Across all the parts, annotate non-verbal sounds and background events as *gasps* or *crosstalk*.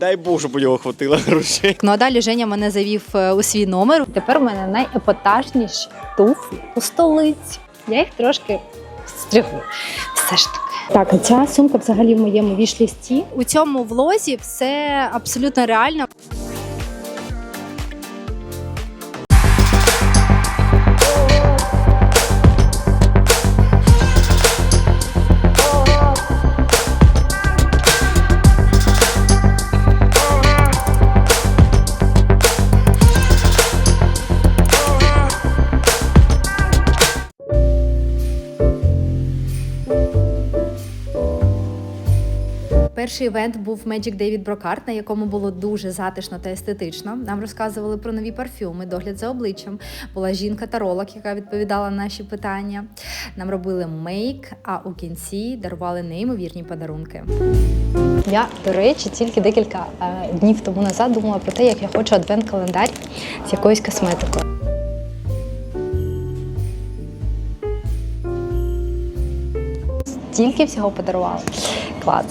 Дай Бог, щоб у нього хватило грошей. Ну а далі Женя мене завів е, у свій номер. Тепер у мене найепатажніші туфлі у столиці. Я їх трошки стригу. Все ж таки. Так, ця сумка взагалі в моєму вішлісті. У цьому влозі все абсолютно реально. Перший івент був Magic David Brocard, на якому було дуже затишно та естетично. Нам розказували про нові парфюми, догляд за обличчям. Була жінка-таролог, яка відповідала на наші питання. Нам робили мейк, а у кінці дарували неймовірні подарунки. Я, до речі, тільки декілька е, днів тому назад думала про те, як я хочу адвент-календар з якоюсь косметикою. Стільки всього подарували. Клас.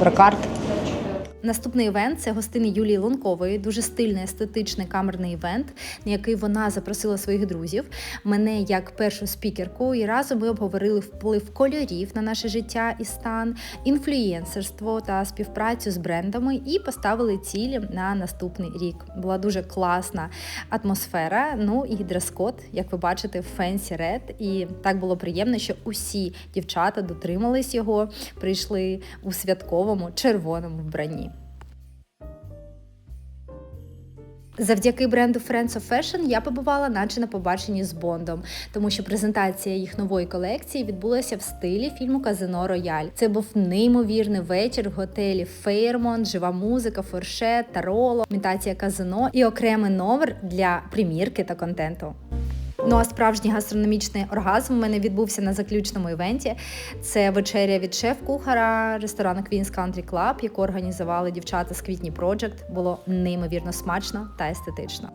प्रकार Наступний івент це гостини Юлії Лункової, дуже стильний естетичний камерний івент, на який вона запросила своїх друзів, мене як першу спікерку. І разом ми обговорили вплив кольорів на наше життя і стан, інфлюєнсерство та співпрацю з брендами і поставили цілі на наступний рік. Була дуже класна атмосфера. Ну і дрес-код, як ви бачите, фенсі ред. І так було приємно, що усі дівчата дотримались його, прийшли у святковому червоному вбранні. Завдяки бренду Friends of Fashion я побувала наче на побаченні з Бондом, тому що презентація їх нової колекції відбулася в стилі фільму Казино Рояль. Це був неймовірний вечір в готелі Фейрмонт, жива музика, фуршет, тароло, імітація казино і окремий номер для примірки та контенту. Ну а справжній гастрономічний оргазм у мене відбувся на заключному івенті. Це вечеря від шеф-кухара ресторану Queen's Country Club, яку організували дівчата з Квітні Project. Було неймовірно смачно та естетично.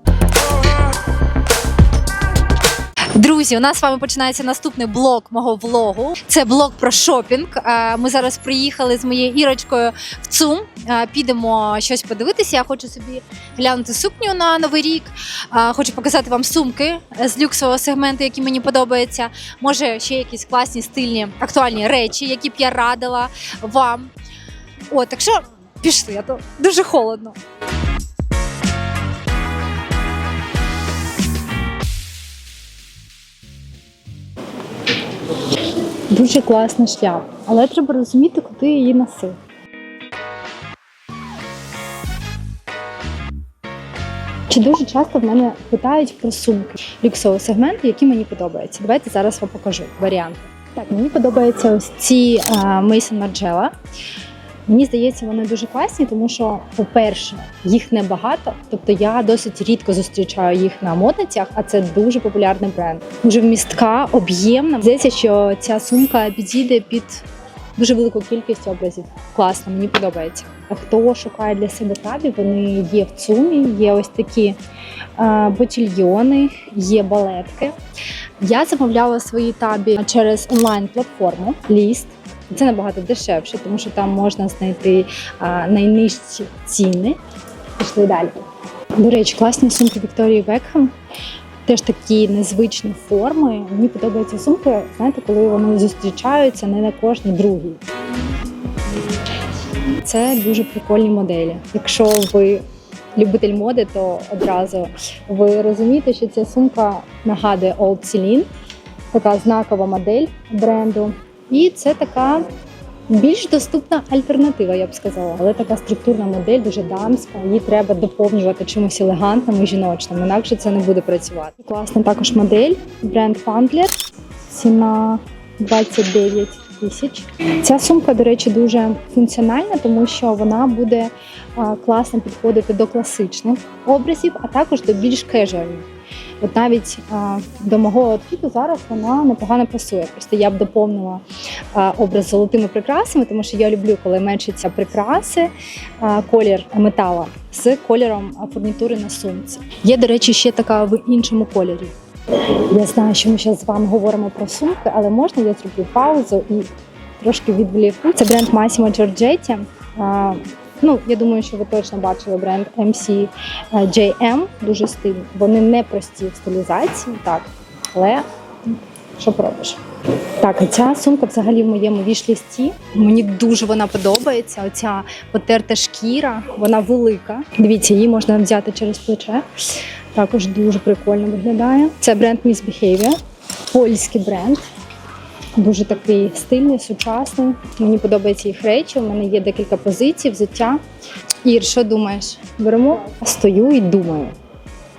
Друзі, у нас з вами починається наступний блок мого влогу. Це блок про шопінг. Е, Ми зараз приїхали з моєю ірочкою в ЦУМ. Е, Підемо щось подивитися. Я хочу собі глянути сукню на новий рік. Е, Хочу показати вам сумки з люксового сегменту, які мені подобаються. Може, ще якісь класні стильні актуальні речі, які б я радила вам. О, так що пішли, а то дуже холодно. Дуже класна шляпа, але треба розуміти, куди її носив. Чи дуже часто в мене питають про сумки люксового сегменту, які мені подобаються? Давайте зараз вам покажу варіанти. Так, мені подобаються ось ці Мейсон Margiela. Мені здається, вони дуже класні, тому що, по-перше, їх небагато. Тобто я досить рідко зустрічаю їх на модницях, а це дуже популярний бренд. Дуже вмістка, об'ємна. Здається, що ця сумка підійде під дуже велику кількість образів. Класно, мені подобається. Хто шукає для себе табі, вони є в цумі, є ось такі ботільйони, є балетки. Я замовляла свої табі через онлайн-платформу Ліст. Це набагато дешевше, тому що там можна знайти найнижчі ціни. Пішли далі. До речі, класні сумки Вікторії Бекхем. Теж такі незвичні форми. Мені подобаються сумки, знаєте, коли вони зустрічаються не на кожній другій. Це дуже прикольні моделі. Якщо ви любитель моди, то одразу ви розумієте, що ця сумка нагадує Old Celine, така знакова модель бренду. І це така більш доступна альтернатива, я б сказала. Але така структурна модель, дуже дамська. Її треба доповнювати чимось елегантним і жіночним, інакше це не буде працювати. Класна також модель, бренд Fangler, ціна 29 тисяч. Ця сумка, до речі, дуже функціональна, тому що вона буде класно підходити до класичних образів, а також до більш кежуальних. От навіть до мого outfitу зараз вона непогано пасує. Просто я б доповнила образ золотими прикрасами, тому що я люблю, коли мечаться прикраси, колір метала з кольором фурнітури на сумці. Є, до речі, ще така в іншому кольорі. Я знаю, що ми зараз з вами говоримо про сумки, але можна я зроблю паузу і трошки відволіку. Це бренд Massimo Giorgetti. Ну, я думаю, що ви точно бачили бренд MC JM, дуже стильний. Вони не прості в стилізації, так, але що пробиш? Так, ця сумка взагалі в моєму вішлісті. Мені дуже вона подобається. Оця потерта шкіра, вона велика. Дивіться, її можна взяти через плече. Також дуже прикольно виглядає. Це бренд Miss Behavior, польський бренд. Дуже такий стильний, сучасний. Мені подобаються їх речі. У мене є декілька позицій, взуття. Ір, що думаєш? Беремо, стою і думаю.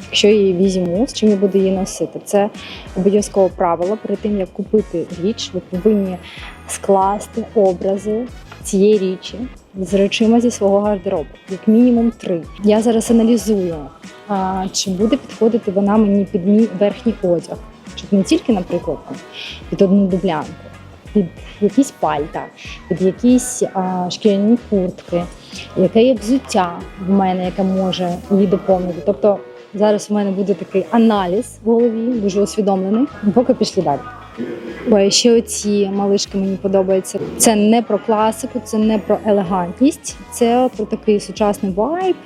Якщо її візьму, з чим я буду її носити. Це обов'язкове правило. Перед тим як купити річ, ви повинні скласти образи цієї річі з речима зі свого гардеробу, як мінімум три. Я зараз аналізую, чи буде підходити вона мені під мій верхній одяг, щоб не тільки, наприклад, під одну дублянку, під якісь пальта, під якісь а, шкіряні куртки, яке є взуття в мене, яке може її доповнити. Тобто зараз у мене буде такий аналіз в голові, дуже усвідомлений. Поки пішли далі. Ой, ще оці малишки мені подобаються. Це не про класику, це не про елегантність, це про такий сучасний вайб,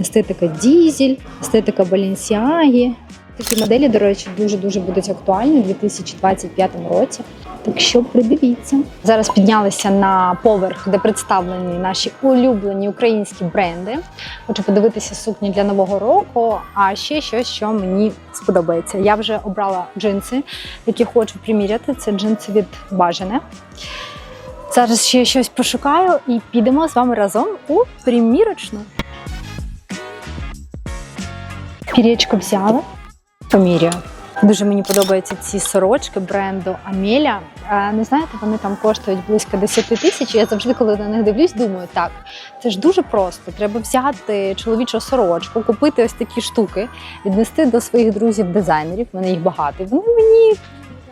естетика дізель, естетика Балінсіагі. Такі моделі, до речі, дуже дуже будуть актуальні у 2025 році. Так що придивіться. Зараз піднялися на поверх, де представлені наші улюблені українські бренди. Хочу подивитися сукні для нового року, а ще щось, що мені сподобається. Я вже обрала джинси, які хочу приміряти. Це джинси від Бажане. Зараз ще щось пошукаю і підемо з вами разом у примірочну. Пірічку взяла, поміряю. Дуже мені подобаються ці сорочки бренду Амеля. Не знаєте, вони там коштують близько 10 тисяч. Я завжди, коли на них дивлюсь, думаю, так, це ж дуже просто. Треба взяти чоловічу сорочку, купити ось такі штуки, віднести до своїх друзів-дизайнерів. в мене їх багато. Вони мені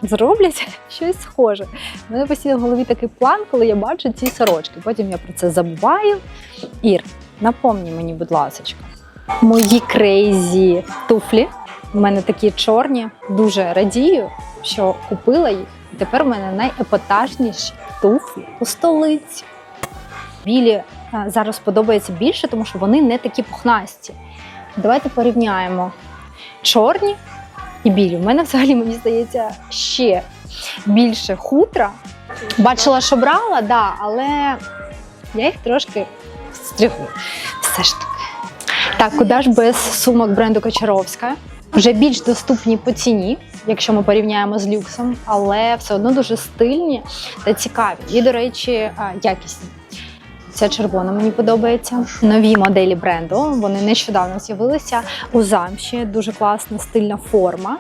зроблять *laughs* щось схоже. У мене постійно в голові такий план, коли я бачу ці сорочки. Потім я про це забуваю. Ір, напомні мені, будь ласка, мої крейзі туфлі. У мене такі чорні, дуже радію, що купила їх. І тепер у мене найепатажніші туфлі у столиці. Білі е, зараз подобаються більше, тому що вони не такі пухнасті. Давайте порівняємо чорні і білі. У мене взагалі, мені здається, ще більше хутра. Бачила, що брала, да, але я їх трошки стригу. Все ж таки. Так, куди ж без сумок бренду Кочаровська? Вже більш доступні по ціні, якщо ми порівняємо з люксом, але все одно дуже стильні та цікаві. І, до речі, якісні. Ця червона мені подобається. Нові моделі бренду. Вони нещодавно з'явилися у замші. Дуже класна стильна форма.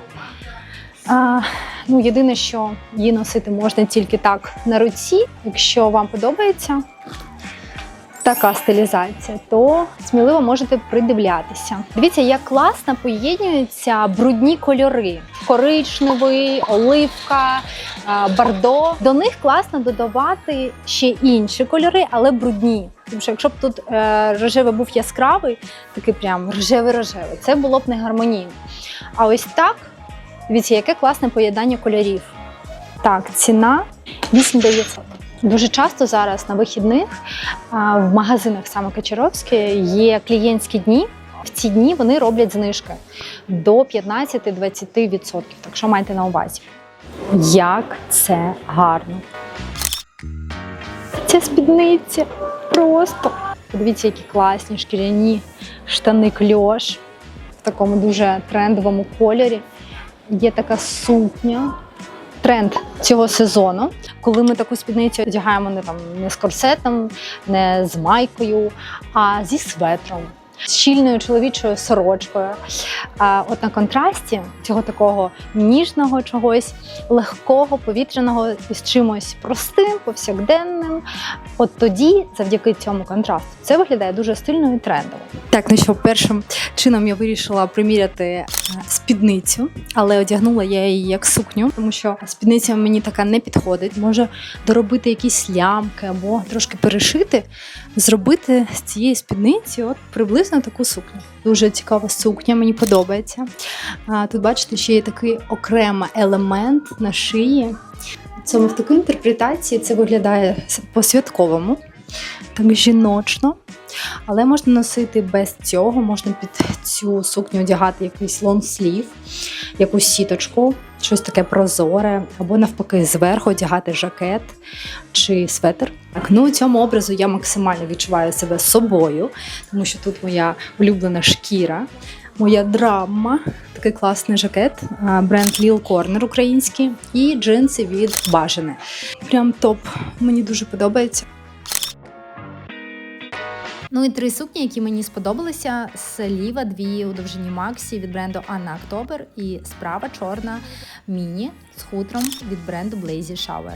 А, ну, єдине, що її носити можна тільки так на руці. Якщо вам подобається така стилізація, то сміливо можете придивлятися. Дивіться, як класно поєднуються брудні кольори: коричневий, оливка, бордо. До них класно додавати ще інші кольори, але брудні. Тому що якщо б тут е, рожевий був яскравий, такий прям рожевий-рожевий, це було б не гармонійно. А ось так, дивіться, яке класне поєднання кольорів. Так, ціна 8900. Дуже часто зараз на вихідних в магазинах саме Качаровське є клієнтські дні. В ці дні вони роблять знижки до 15-20%. Так що майте на увазі. Як це гарно! Ця спідниця просто. Подивіться, які класні шкіряні штани кльош в такому дуже трендовому кольорі. Є така сукня. Тренд цього сезону, коли ми таку спідницю одягаємо не там не з корсетом, не з майкою, а зі светром, щільною чоловічою сорочкою. А от на контрасті цього такого ніжного чогось, легкого, повітряного з чимось простим, повсякденним. От тоді, завдяки цьому контрасту, це виглядає дуже стильно і трендово. Так, ну що, першим чином я вирішила приміряти е, спідницю, але одягнула я її як сукню, тому що спідниця мені така не підходить. Може доробити якісь лямки або трошки перешити, зробити з цієї спідниці от приблизно таку сукню. Дуже цікава сукня, мені подобається. Тут, бачите, ще є такий окремий елемент на шиї. Цьому в такій інтерпретації це виглядає по-святковому. Так жіночно. Але можна носити без цього, можна під цю сукню одягати якийсь лонслів, якусь сіточку, щось таке прозоре, або навпаки, зверху одягати жакет чи светр. Так, ну у цьому образу я максимально відчуваю себе собою, тому що тут моя улюблена шкіра, моя драма, такий класний жакет, бренд Lil Corner український, і джинси від Бажане. Прям топ. Мені дуже подобається. Ну і три сукні, які мені сподобалися: зліва дві у довжині Максі від бренду Anna October і справа чорна міні з хутром від бренду Blazy Shower.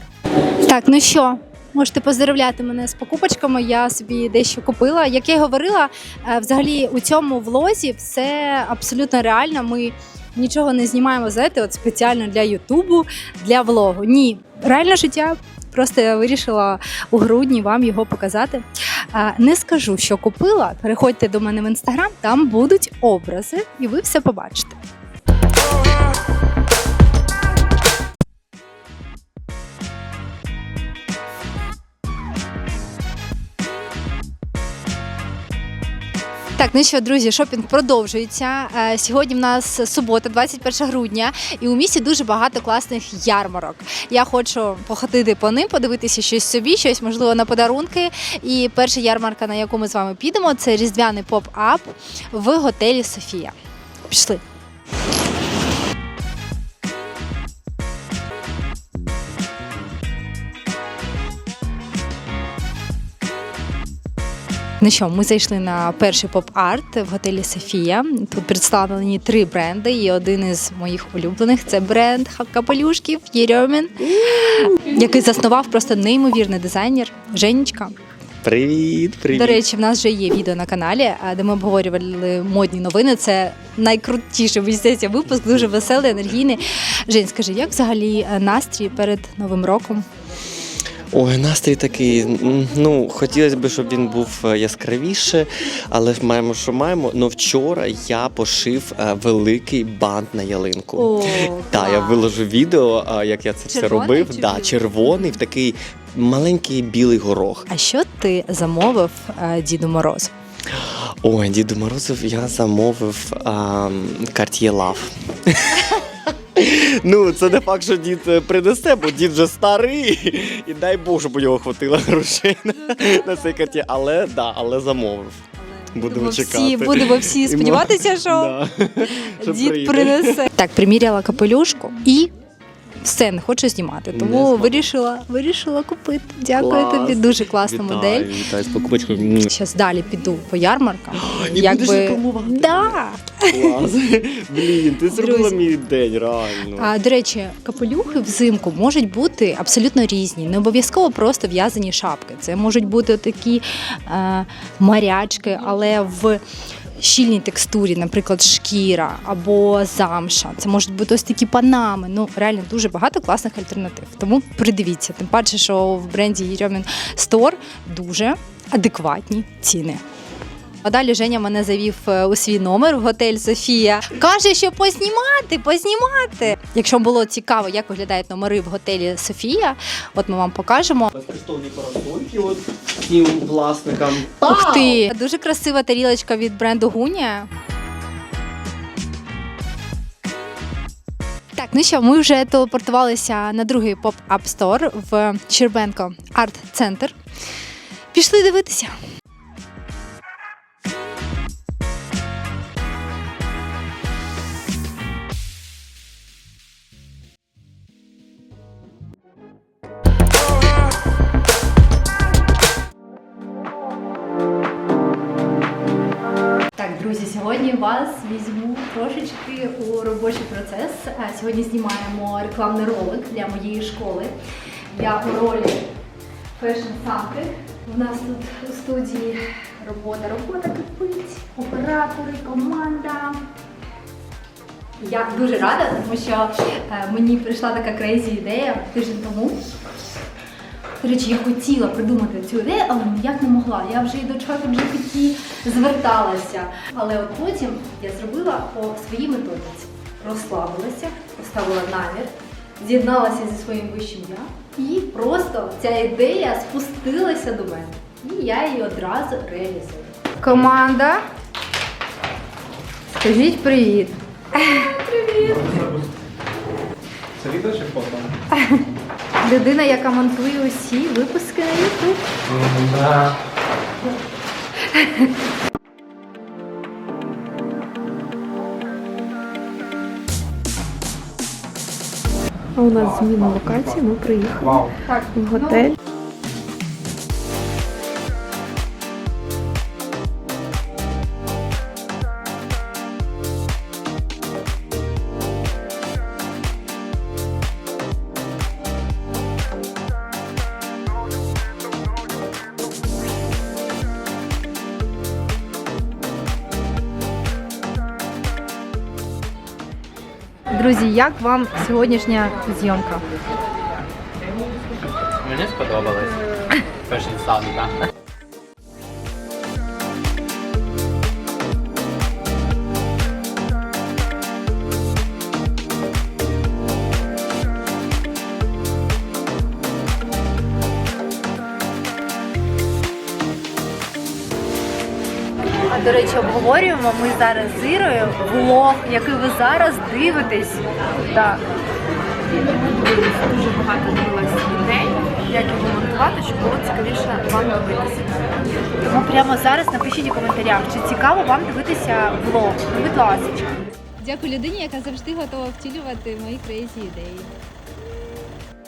Так, ну що, можете поздравляти мене з покупочками. Я собі дещо купила. Як я й говорила, е, взагалі у цьому влозі все абсолютно реально. Ми нічого не знімаємо знаєте, от спеціально для Ютубу, для влогу. Ні, реальне життя. Просто я вирішила у грудні вам його показати. Не скажу, що купила. Переходьте до мене в інстаграм, там будуть образи, і ви все побачите. Так, ну що, друзі, шопінг продовжується. Е, Сьогодні в нас субота, 21 грудня, і у місті дуже багато класних ярмарок. Я хочу походити по ним, подивитися щось собі, щось можливо на подарунки. І перша ярмарка, на яку ми з вами підемо, це різдвяний поп-ап в готелі Софія. Пішли. Ну що, ми зайшли на перший поп-арт в готелі Софія. Тут представлені три бренди, і один із моїх улюблених це бренд капелюшків Єрьомін, який заснував просто неймовірний дизайнер Женечка. Привіт, привіт. До речі, в нас вже є відео на каналі, де ми обговорювали модні новини. Це найкрутіший мені здається, випуск, дуже веселий, енергійний. Жень, скажи, як взагалі е, настрій перед новим роком? Ой, настрій такий. Ну, хотілося б, щоб він був е, яскравіше, але ж маємо, що маємо. Ну вчора я пошив е, великий бант на ялинку. О, Так, я виложу відео, як я це все робив. чи Да, червоний в такий маленький білий горох. А що ти замовив е, Діду Морозу? Ой, Діду Морозов, я замовив Cartier Love. *laughs* Ну, це не факт, що дід е, принесе, бо дід вже старий. І дай Бог, щоб у нього хватило грошей на, на цей карті. Але да, але замовив. Будемо Будемо чекати. всі, будемо всі сподіватися, що *laughs* Да. Що дід прийде. принесе. Так, приміряла капелюшку і все, не хочу знімати. Тому вирішила, вирішила купити. Дякую Клас. тобі, дуже класна Вітаю, модель. Вітаю з покупочкою. Зараз далі піду по ярмаркам. *gasps* І будеш рекламувати? Да. Клас. *laughs* Блін, ти зробила Друзі. мій день, реально. А, до речі, капелюхи взимку можуть бути абсолютно різні. Не обов'язково просто в'язані шапки. Це можуть бути такі е, морячки, але в щільній текстурі, наприклад, шкіра або замша. Це можуть бути ось такі панами. Ну, реально дуже багато класних альтернатив. Тому придивіться. Тим паче, що в бренді Єрьомін Стор дуже адекватні ціни. А далі Женя мене завів е, у свій номер в готель Софія. Каже, що познімати, познімати. Якщо було цікаво, як виглядають номери в готелі Софія, от ми вам покажемо. Безкоштовні парасольки от власникам. Ух ти! Дуже красива тарілочка від бренду Гунія. Так, ну що, ми вже телепортувалися на другий поп-ап стор в Щербенко Арт Центр. Пішли дивитися. Сьогодні знімаємо рекламний ролик для моєї школи. Я у ролі фешн-самки. У нас тут у студії робота, робота кипить, оператори, команда. Я дуже рада, тому що е, мені прийшла така крейзі ідея тиждень тому. До речі, я хотіла придумати цю ідею, але ніяк не могла. Я вже і до чату GPT зверталася. Але от потім я зробила по своїй методиці. Розслабилася, поставила намір, з'єдналася зі своїм вищим я, і просто ця ідея спустилася до мене. І я її одразу реалізую. Команда. Скажіть привіт. Привіт! Це відео чи фото? Людина, яка монтує усі випуски на YouTube. А у нас зміна локації, ми приїхали в готель. Друзі, як вам сьогоднішня зйомка? Мені сподобалось. Перший сам, так. Обговорюємо ми зараз з Ірою влог, який ви зараз дивитесь. Так. дуже багато дивилась ідей, як його монтувати, щоб було цікавіше вам дивитися. Тому прямо зараз напишіть у коментарях, чи цікаво вам дивитися влог. Будь ласка. Дякую людині, яка завжди готова втілювати мої крейзі ідеї.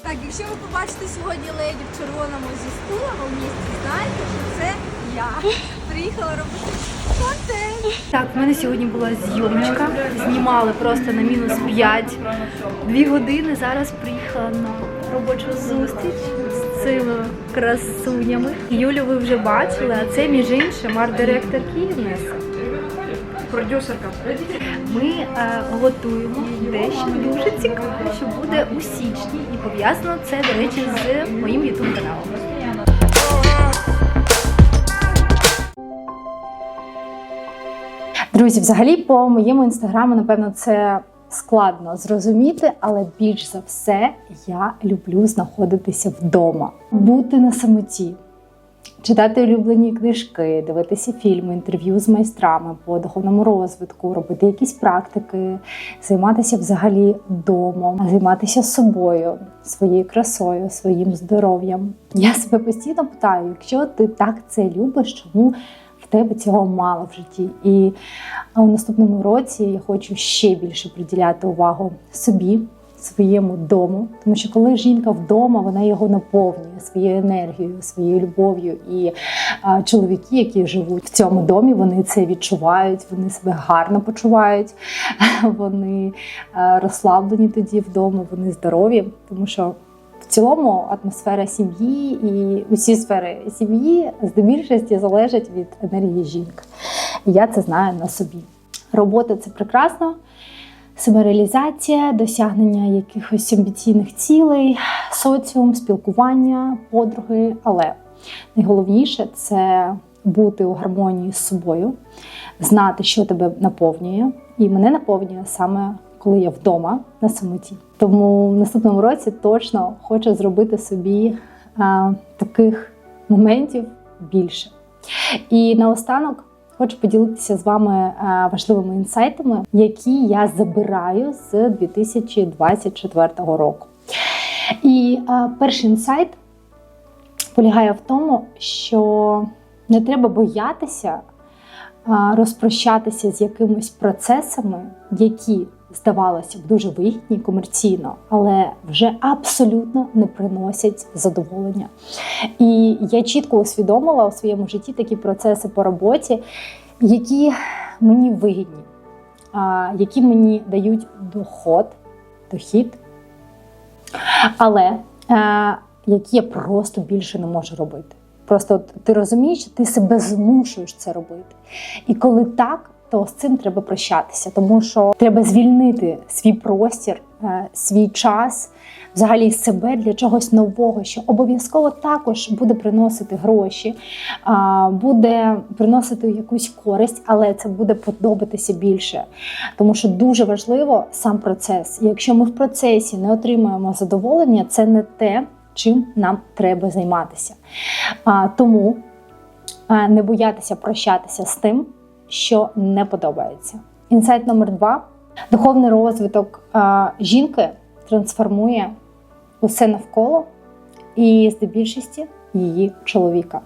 Так, якщо ви побачите сьогодні леді в червоному зі стулами в місті, знайте, що це я. Приїхала робити контент. Так, в мене сьогодні була зйомочка. Знімали просто на мінус 5. Дві години. Зараз приїхала на робочу зустріч з цими красунями. Юлю ви вже бачили, а це між іншим арт-директор Київнеса. Продюсерка. Ми е, готуємо дещо дуже цікаве, що буде у січні, і пов'язано це, до речі, з моїм ютуб каналом. Друзі, взагалі по моєму інстаграму, напевно, це складно зрозуміти, але більш за все я люблю знаходитися вдома, бути на самоті, читати улюблені книжки, дивитися фільми, інтерв'ю з майстрами по духовному розвитку, робити якісь практики, займатися взагалі домом, займатися собою, своєю красою, своїм здоров'ям. Я себе постійно питаю, якщо ти так це любиш, чому тебе цього мало в житті? І у наступному році я хочу ще більше приділяти увагу собі, своєму дому. Тому що коли жінка вдома, вона його наповнює своєю енергією, своєю любов'ю. І а, чоловіки, які живуть в цьому домі, вони це відчувають, вони себе гарно почувають, *laughs* вони а, розслаблені тоді вдома, вони здорові, тому що. В цілому атмосфера сім'ї і усі сфери сім'ї здебільшості залежать від енергії жінки. Я це знаю на собі. Робота це прекрасно, самореалізація, досягнення якихось амбіційних цілей, соціум, спілкування, подруги. Але найголовніше це бути у гармонії з собою, знати, що тебе наповнює. І мене наповнює саме коли я вдома на самоті. Тому в наступному році точно хочу зробити собі а, таких моментів більше. І наостанок хочу поділитися з вами важливими інсайтами, які я забираю з 2024 року. І а, перший інсайт полягає в тому, що не треба боятися розпрощатися з якимись процесами, які здавалося б дуже вигідні комерційно, але вже абсолютно не приносять задоволення. І я чітко усвідомила у своєму житті такі процеси по роботі, які мені вигідні, які мені дають доход, дохід, але е, які я просто більше не можу робити. Просто от ти розумієш, ти себе змушуєш це робити. І коли так, то з цим треба прощатися, тому що треба звільнити свій простір, е, свій час, взагалі себе для чогось нового, що обов'язково також буде приносити гроші, буде приносити якусь користь, але це буде подобатися більше. Тому що дуже важливо сам процес. І якщо ми в процесі не отримуємо задоволення, це не те, чим нам треба займатися. Тому е, не боятися прощатися з тим, що не подобається. Інсайт номер два: духовний розвиток жінки трансформує усе навколо і здебільшості її чоловіка.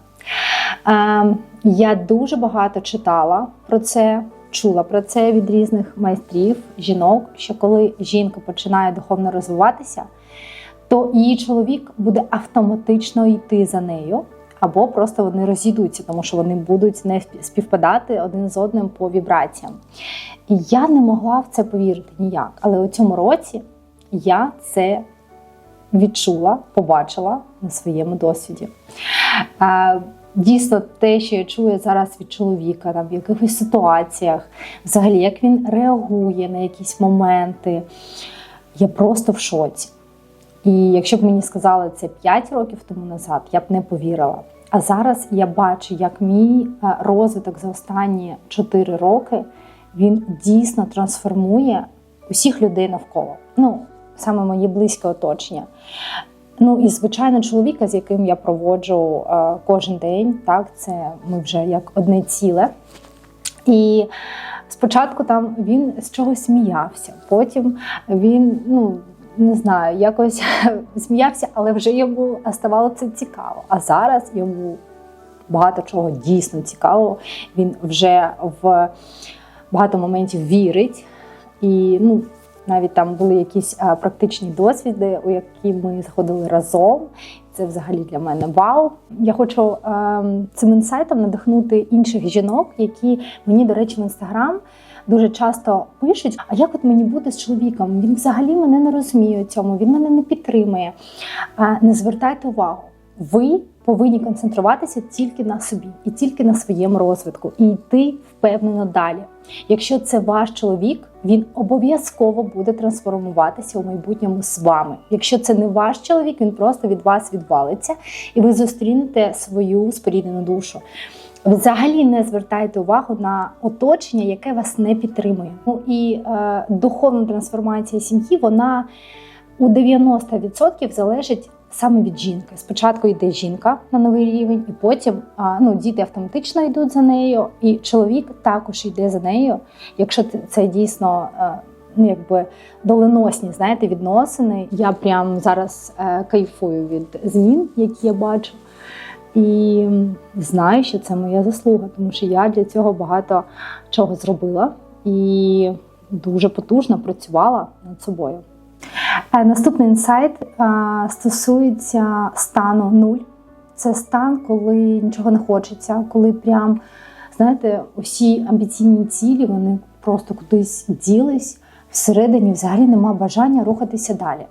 Я дуже багато читала про це, чула про це від різних майстрів, жінок, що коли жінка починає духовно розвиватися, то її чоловік буде автоматично йти за нею, або просто вони розійдуться, тому що вони будуть не співпадати один з одним по вібраціям. І я не могла в це повірити ніяк. Але у цьому році я це відчула, побачила на своєму досвіді. Дійсно, те, що я чую зараз від чоловіка, там, в якихось ситуаціях, взагалі, як він реагує на якісь моменти, я просто в шоці. І якщо б мені сказали це 5 років тому назад, я б не повірила. А зараз я бачу, як мій е, розвиток за останні 4 роки він дійсно трансформує усіх людей навколо. Ну, саме моє близьке оточення. Ну і звичайно, чоловіка, з яким я проводжу е, кожен день, так це ми вже як одне ціле. І спочатку там він з чогось сміявся, потім він, ну не знаю, якось *laughs* сміявся, але вже йому ставало це цікаво. А зараз йому багато чого дійсно цікавого. Він вже в багато моментів вірить. І ну, навіть там були якісь практичні досвіди, у які ми заходили разом. Це взагалі для мене вау. Я хочу а, цим інсайтом надихнути інших жінок, які мені, до речі, в інстаграм дуже часто пишуть: а як от мені бути з чоловіком? Він взагалі мене не розуміє у цьому, він мене не підтримує. Не звертайте увагу. Ви повинні концентруватися тільки на собі і тільки на своєму розвитку, і йти впевнено далі. Якщо це ваш чоловік, він обов'язково буде трансформуватися у майбутньому з вами. Якщо це не ваш чоловік, він просто від вас відвалиться, і ви зустрінете свою споріднену душу. Взагалі не звертайте увагу на оточення, яке вас не підтримує. Ну і е, духовна трансформація сім'ї, вона у 90% залежить саме від жінки. Спочатку йде жінка на новий рівень, і потім а, ну, діти автоматично йдуть за нею, і чоловік також йде за нею, якщо це дійсно. а, Ну, якби доленосні, знаєте, відносини. Я прям зараз е, кайфую від змін, які я бачу. І знаю, що це моя заслуга, тому що я для цього багато чого зробила і дуже потужно працювала над собою. Е, Наступний інсайт е, стосується стану нуль. Це стан, коли нічого не хочеться, коли прям, знаєте, усі амбіційні цілі вони просто кудись ділись, всередині взагалі нема бажання рухатися далі.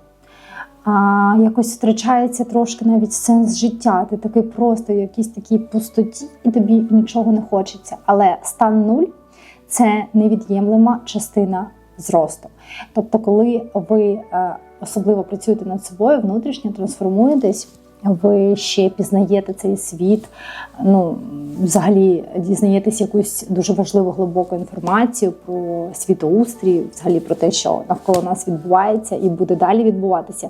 А, Якось втрачається трошки навіть сенс життя. Ти такий просто в якійсь такій пустоті, і тобі нічого не хочеться. Але стан нуль це невід'ємлема частина зросту. Тобто, коли ви е, особливо працюєте над собою, внутрішньо трансформуєтесь, ви ще пізнаєте цей світ, ну взагалі дізнаєтесь якусь дуже важливу глибоку інформацію про світоустрій, взагалі про те, що навколо нас відбувається і буде далі відбуватися.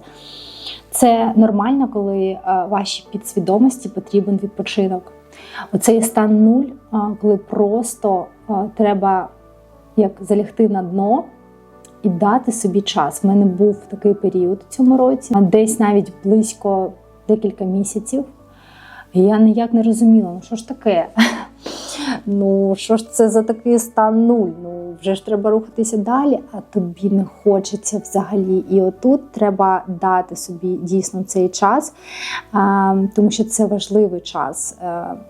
Це нормально, коли е, вашій підсвідомості потрібен відпочинок. Оцей стан нуль, е, коли просто е, треба як залягти на дно і дати собі час. У мене був такий період у цьому році, десь навіть близько декілька місяців. І я ніяк не розуміла, ну що ж таке? *laughs* Ну, що ж це за такий стан нуль? Ну, вже ж треба рухатися далі, а тобі не хочеться взагалі. І отут треба дати собі дійсно цей час, тому що це важливий час.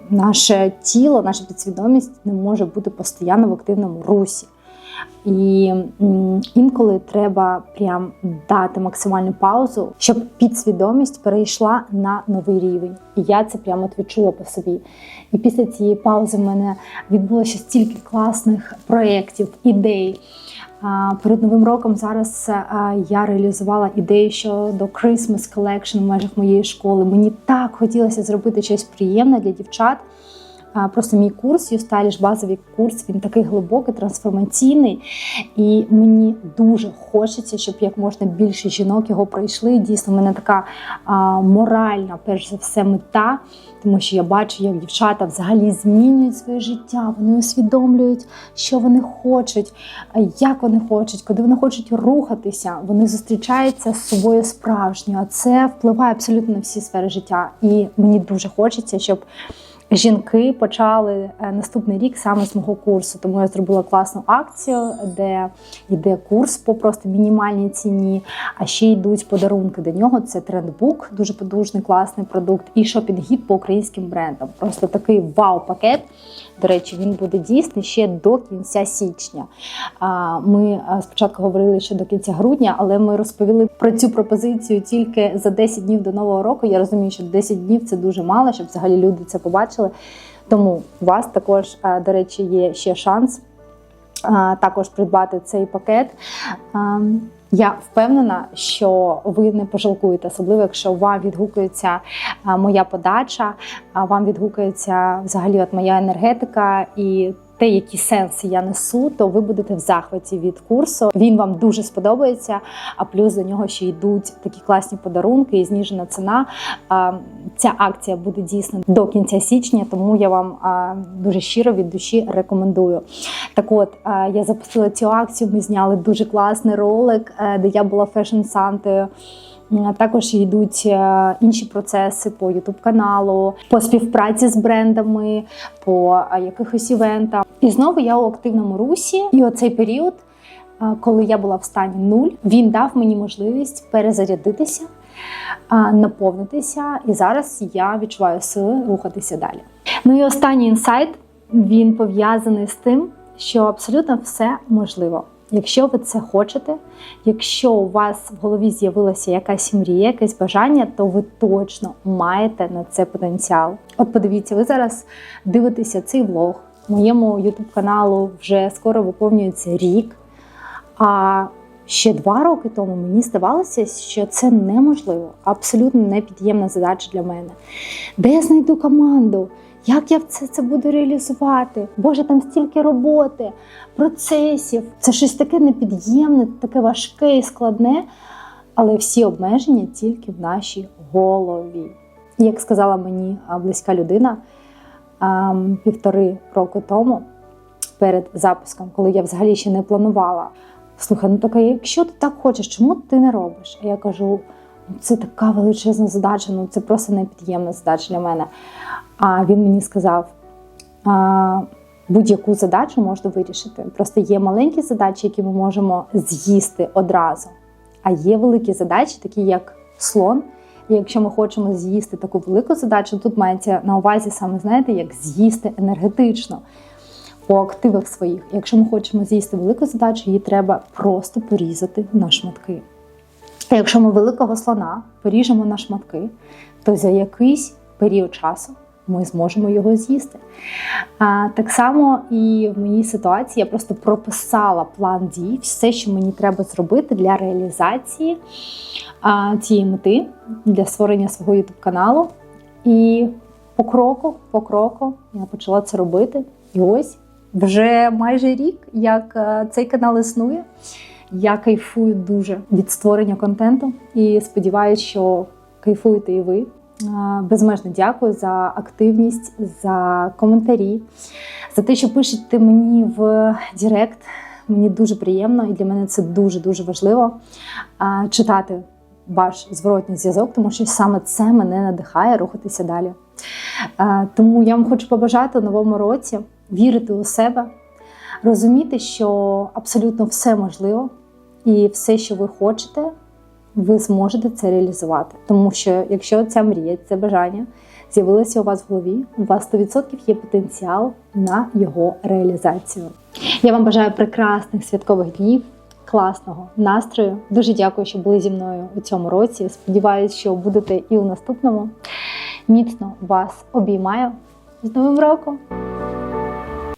Наше тіло, наша підсвідомість не може бути постійно в активному русі. І інколи треба прям дати максимальну паузу, щоб підсвідомість перейшла на новий рівень. І я це прямо відчула по собі. І після цієї паузи в мене відбулося стільки класних проєктів, ідей. Перед новим роком зараз я реалізувала ідею щодо Christmas Collection в межах моєї школи. Мені так хотілося зробити щось приємне для дівчат. Просто мій курс, Юсталіш, базовий курс, він такий глибокий, трансформаційний. І мені дуже хочеться, щоб як можна більше жінок його пройшли. Дійсно, в мене така а, моральна, перш за все, мета, тому що я бачу, як дівчата взагалі змінюють своє життя, вони усвідомлюють, що вони хочуть, як вони хочуть, куди вони хочуть рухатися. Вони зустрічаються з собою справжньою. А це впливає абсолютно на всі сфери життя. І мені дуже хочеться, щоб жінки почали е, наступний рік саме з мого курсу. Тому я зробила класну акцію, де йде курс по просто мінімальній ціні, а ще йдуть подарунки до нього. Це трендбук, дуже подужний, класний продукт, і шопінг-гід по українським брендам. Просто такий вау-пакет. До речі, він буде дійсний ще до кінця січня. Ми спочатку говорили, що до кінця грудня, але ми розповіли про цю пропозицію тільки за 10 днів до нового року. Я розумію, що 10 днів це дуже мало, щоб взагалі люди це побачили. Тому у вас також, до речі, є ще шанс також придбати цей пакет. Я впевнена, що ви не пожалкуєте, особливо якщо вам відгукується моя подача, вам відгукується взагалі от моя енергетика і те, які сенси я несу, то ви будете в захваті від курсу. Він вам дуже сподобається. А плюс до нього ще йдуть такі класні подарунки і зніжена ціна. Ця акція буде дійсно до кінця січня, тому я вам дуже щиро від душі рекомендую. Так от я запустила цю акцію. Ми зняли дуже класний ролик, е, де я була фешн-сантою. Також йдуть е, інші процеси по youtube каналу, по співпраці з брендами, по якихось івентах. І знову я у активному русі. І оцей період, е, коли я була в стані нуль, він дав мені можливість перезарядитися, наповнитися. І зараз я відчуваю сили рухатися далі. Ну і останній інсайт він пов'язаний з тим, що абсолютно все можливо. Якщо ви це хочете, якщо у вас в голові з'явилася якась мрія, якесь бажання, то ви точно маєте на це потенціал. От подивіться, ви зараз дивитеся цей влог. Моєму youtube каналу вже скоро виповнюється рік. А ще два роки тому мені здавалося, що це неможливо, абсолютно непід'ємна задача для мене. Де я знайду команду? Як я це, це буду реалізувати? Боже, там стільки роботи, процесів. Це щось таке непід'ємне, таке важке і складне, але всі обмеження тільки в нашій голові. Як сказала мені близька людина півтори роки тому, перед запуском, коли я взагалі ще не планувала. Слухай, ну така, якщо ти так хочеш, чому ти не робиш? А я кажу: «Ну, це така величезна задача, ну це просто непід'ємна задача для мене. А він мені сказав: будь-яку задачу можна вирішити. Просто є маленькі задачі, які ми можемо з'їсти одразу. А є великі задачі, такі як слон. І якщо ми хочемо з'їсти таку велику задачу, тут мається на увазі саме знаєте, як з'їсти енергетично по активах своїх. Якщо ми хочемо з'їсти велику задачу, її треба просто порізати на шматки. А якщо ми великого слона поріжемо на шматки, то за якийсь період часу ми зможемо його з'їсти. А, так само і в моїй ситуації я просто прописала план дій, все, що мені треба зробити для реалізації а, цієї мети, для створення свого youtube каналу. І по кроку, по кроку я почала це робити. І ось вже майже рік, як е, цей канал існує. Я кайфую дуже від створення контенту і сподіваюся, що кайфуєте і ви. Безмежно дякую за активність, за коментарі, за те, що пишете мені в Директ. Мені дуже приємно і для мене це дуже дуже важливо читати ваш зворотній зв'язок, тому що саме це мене надихає рухатися далі. Тому я вам хочу побажати у новому році вірити у себе, розуміти, що абсолютно все можливо, і все, що ви хочете, ви зможете це реалізувати. Тому що якщо ця мрія, це бажання з'явилося у вас в голові, у вас 100% є потенціал на його реалізацію. Я вам бажаю прекрасних святкових днів, класного настрою. Дуже дякую, що були зі мною у цьому році. Сподіваюсь, що будете і у наступному. Міцно вас обіймаю з Новим роком!